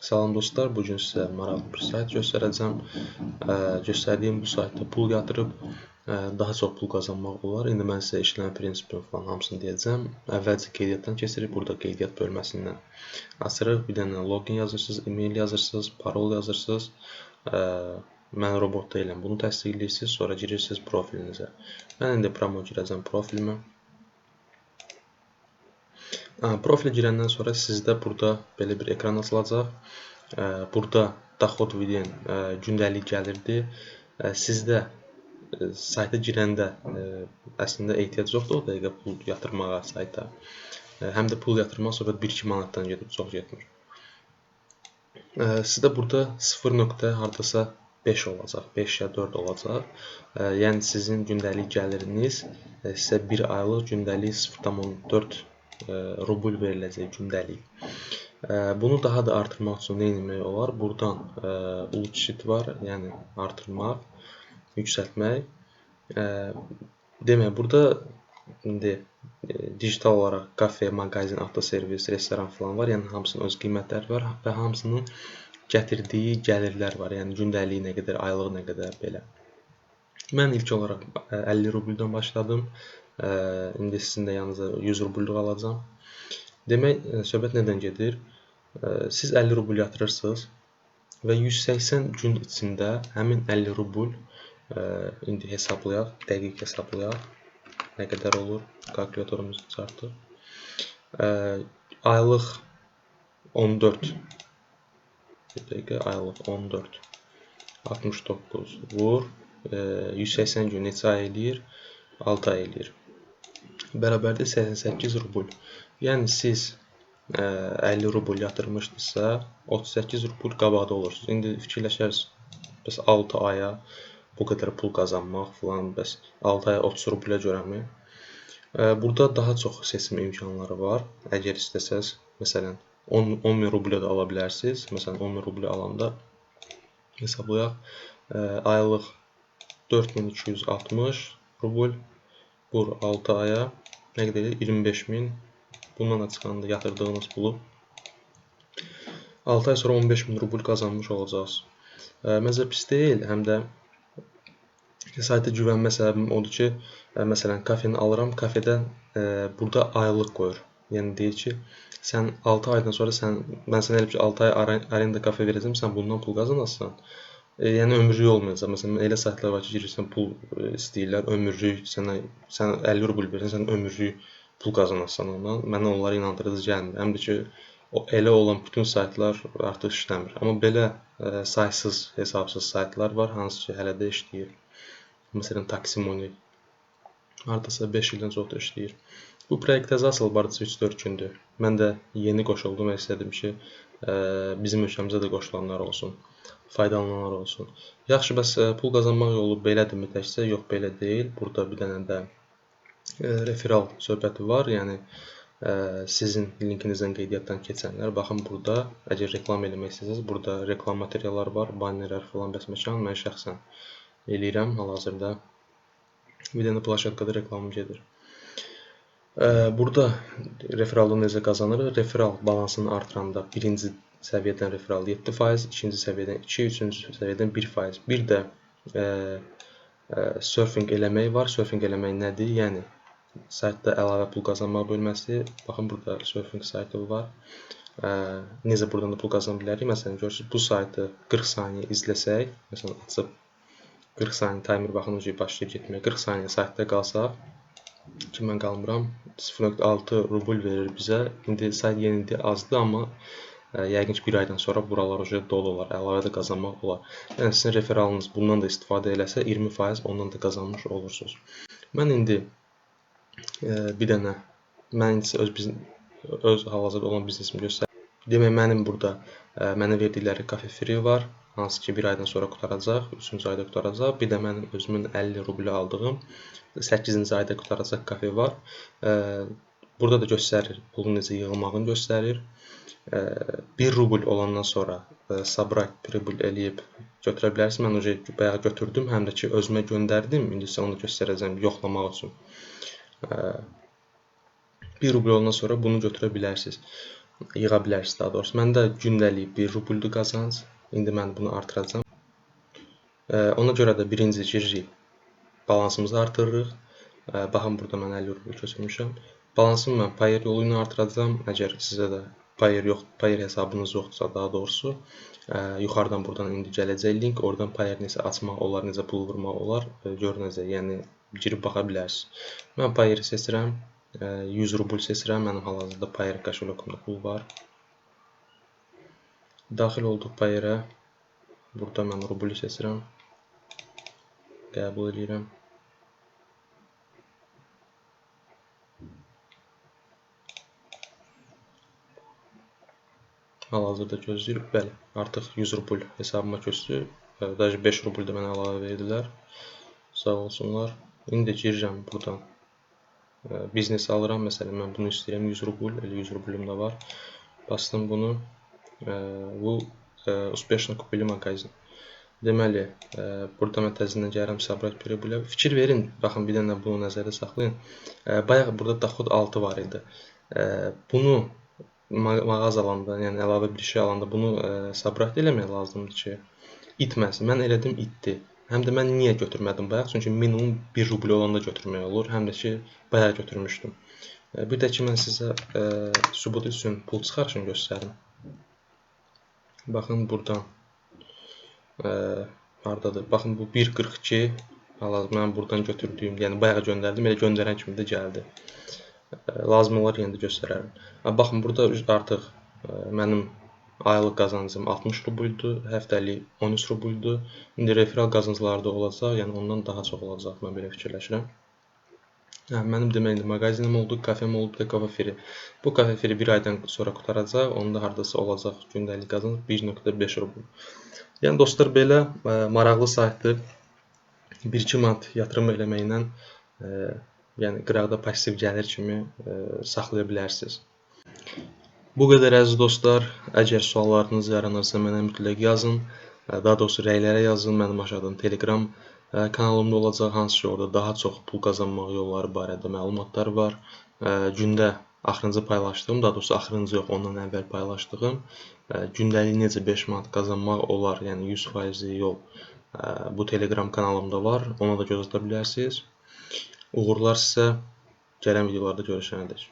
Salam dostlar, bu gün sizə maraqlı bir sayt göstərəcəm. Ə, göstərdiyim bu saytda pul yatırıb ə, daha çox pul qazanmaq olar. İndi mən sizə işləm prinsipini falan hamısını deyəcəm. Əvvəlcə qeydiyyatdan keçirib burada qeydiyyat bölməsindən açırıq. Bir dənə login yazırsınız, e-mail yazırsınız, parol yazırsınız. Ə, mən robotda eləm. Bunu təsdiqləyirsiniz, sonra girirsiniz profilinizə. Mən indi promo girəcəm profilimə. Profilə girəndən sonra sizdə burada belə bir ekran açılacaq. Burada doxod VDN gündəlik gəlirdi. Sizdə sayta girəndə əslində ehtiyac yoxdur o dəqiqə pul yatırmağa sayta. Həm də pul yatırmaq sonra 1-2 manatdan gedib çox getmir. Sizdə burada 0. hardasa 5 olacaq, 5 ya 4 olacaq. Yəni sizin gündəlik gəliriniz sizə 1 aylıq gündəlik 0.4 rubl veriləcək gündəlik. Bunu daha da artırmaq üçün nə etmək olar? Burdan ultimate var, yəni artırmaq, yüksəltmək. Demək, burada indi digital olaraq kafe, mağazin, avtoservis, restoran falan var. Yəni hamısının öz qiymətləri var və hamısının gətirdiyi gəlirlər var. Yəni gündəlik nə qədər, aylıq nə qədər belə. Mən ilk olaraq 50 rubldan başladım. İndi sizin də yanınıza 100 rubluq alacam. Demək, söhbət nədən gedir? Siz 50 rubl yatırırsınız və 180 gün içində həmin 50 rubl indi hesablayaq, dəqiq hesablayaq. Nə qədər olur? Kalkulyatorumuzu çıxartdıq. Aylıq 14 bir dəqiqə aylıq 14 69 vur 180 gün neçə ay eləyir? 6 ay eləyir bərabərdir 88 rubl. Yəni siz ə, 50 rubl yatırmışdınızsa, 38 rubl qabaqda olursunuz. İndi fikirləşərsiniz, bəs 6 aya bu qədər pul qazanmaq filan, bəs 6 aya 30 rublə görəmi? Burada daha çox seçim imkanları var. Əgər istəsəz, məsələn, 10 10 min rublə də ala bilərsiniz. Məsələn, 10 min rublə alanda hesablayaq, ə, aylıq 4260 rubl vur 6 aya nə qədər edir? 25 min. Bundan da çıxanda yatırdığınız pulu 6 ay sonra 15 min rubl qazanmış olacaqsınız. Məncə pis deyil, həm də sayta güvənmə səbəbim odur ki, məsələn, kafeni alıram, kafedə burada aylıq qoyur. Yəni deyir ki, sən 6 aydan sonra sən mən sənə elə ki 6 ay arenda kafe verəcəm, sən bundan pul qazanarsan. E, yəni ömürlük olmayacaq. Məsələn, elə saytlar var ki, girirsən pul e, istəyirlər, ömürlük sənə sən 50 rubl versən, sən ömürlük pul qazanarsan ondan. Mənə onları inandırıcı gəlmir. Həm də ki, o elə olan bütün saytlar artıq işləmir. Amma belə ə, e, saysız, hesabsız saytlar var, hansı ki, hələ də işləyir. Məsələn, Taximony hardasa 5 ildən çoxdur işləyir. Bu proyekt təzə açılıb, hardasa 3-4 gündür. Mən də yeni qoşuldum və istədim ki, ə, bizim ölkəmizə də qoşulanlar olsun faydalananlar olsun. Yaxşı, bəs e, pul qazanmaq yolu belədirmi təkcə? Yox, belə deyil. Burada bir dənə də e, referal söhbəti var. Yəni e, sizin linkinizdən qeydiyyatdan keçənlər, baxın burada, əgər reklam eləmək istəsəniz, burada reklam materialları var, bannerlər falan bəs məkan. Mən şəxsən eləyirəm hal-hazırda. Bir dənə plaşatkada reklamım gedir. Burada referalda necə qazanırıq? Referal balansını artıranda birinci səviyyədən referal 7%, ikinci səviyyədən 2, üçüncü səviyyədən 1%. Bir də ə, ə, surfing eləmək var. Surfing eləmək nədir? Yəni saytda əlavə pul qazanmaq bölməsi. Baxın burada surfing saytı var. Ə, necə buradan da pul qazana bilərik? Məsələn, görürsüz bu saytı 40 saniyə izləsək, məsələn, açıb 40 saniyə timer baxın necə başlayır getməyə. 40 saniyə saytda qalsaq, ki mən qalmıram, 0.6 rubl verir bizə. İndi sayt yenidir, azdır, amma Yəqin ki, bir aydan sonra buralar uje dolu olar, əlavə də qazanmaq olar. Yəni sizin referalınız bundan da istifadə eləsə 20% ondan da qazanmış olursunuz. Mən indi e, bir dənə mən öz biz öz hal-hazırda olan biznesimi göstərim. Demək mənim burada e, mənə verdikləri kafe free var, hansı ki 1 aydan sonra qutaracaq, 3-cü ayda qutaracaq. Bir də mənim özümün 50 rublə aldığım 8-ci ayda qutaracaq kafe var. Burada da göstərir, pulun necə yığılmağını göstərir. 1 rubl olandan sonra sabrak pribul eləyib götürə bilərsiniz. Mən oje bayaq götürdüm, həm də ki özümə göndərdim. İndi sizə onu göstərəcəm yoxlamaq üçün. 1 rubl olandan sonra bunu götürə bilərsiniz. yığa bilərsiniz daha doğrusu. Məndə gündəlik 1 rubuldur qazanc. İndi mən bunu artıracağam. E, ona görə də birinci giririk. Balansımızı artırırıq. E, baxın burada mən 50 rubl köçürmüşəm. Balansımı mən Payer yolu ilə artıracağam. Əgər sizə də Payer yox, Payer hesabınız yoxdursa daha doğrusu, yuxarıdan buradan indi gələcək link, oradan Payer necə açmaq olar, necə pul vurmaq olar ə, görünəcək. Yəni girib baxa bilərsiniz. Mən Payeri seçirəm. ə, 100 rubl seçirəm. Mənim hal-hazırda Payer koşulyokumda pul var. Daxil olduqda yerə burada mən rubli seçirəm. Qəbul edirəm. Hal-hazırda gözləyir. Bəli, artıq 100 rubl hesabıma köçdü. Daha 5 rubl də mənə əlavə verdilər. Sağ olsunlar. İndi girirəm buradan. Biznes alıram. Məsələn, mən bunu istəyirəm 100 rubl. Elə 100 rublüm də var. Bastım bunu Ə, Bu ə, успешно купили магазин. Deməli, ə, burada mən təzədən gəlirəm собрать прибыль. Fikir verin, baxın bir dənə bunu nəzərdə saxlayın. Ə, Bayaq burada doxod 6 var idi. Ə, Bunu ma- mağaza alanda, yəni əlavə bir şey alanda bunu ə, sabrat eləmək lazımdır ki, itməsin. Mən elədim, itdi. Həm də mən niyə götürmədim bayaq? Çünki minimum 1 rubl olanda götürmək olur. Həm də ki, bayaq götürmüşdüm. Ə, Bir də ki, mən sizə ə, sübut üçün pul çıxarışını göstərim. Baxın burdan. Ə, hardadır? Baxın bu 1.42 hal-hazırda mən burdan götürdüyüm, yəni bayaq göndərdim, elə göndərən kimi də gəldi. Ə, Lazım olar yenə də göstərərəm. Ha, Baxın burada artıq ə, mənim aylıq qazancım 60 rubuldur, həftəlik 13 rubuldur. İndi referal qazancları da olacaq, yəni ondan daha çox olacaq, mən belə fikirləşirəm. Hə, mənim deməli mağazinim oldu, kafem oldu, bir də kafe firi. Bu kafe firi bir aydan sonra qutaracaq, onda hardasa olacaq gündəlik qazanc 1.5 rubl. Yəni dostlar belə ə, maraqlı saytdır. 1-2 manat yatırım eləməklə ə, yəni qıraqda passiv gəlir kimi ə, saxlaya bilərsiniz. Bu qədər əziz dostlar. Əgər suallarınız yaranırsa mənə mütləq yazın. Daha doğrusu rəylərə yazın. Mənim aşağıdan Telegram kanalımda olacaq, hansı ki, orada daha çox pul qazanmaq yolları barədə məlumatlar var. Gündə axırıncı paylaşdığım, daha doğrusu axırıncı yox, ondan əvvəl paylaşdığım gündəlik necə 5 manat qazanmaq olar, yəni 100% yol bu Telegram kanalımda var. Ona da göz ata bilərsiniz. Uğurlar sizə. Gələn videolarda görüşənədək.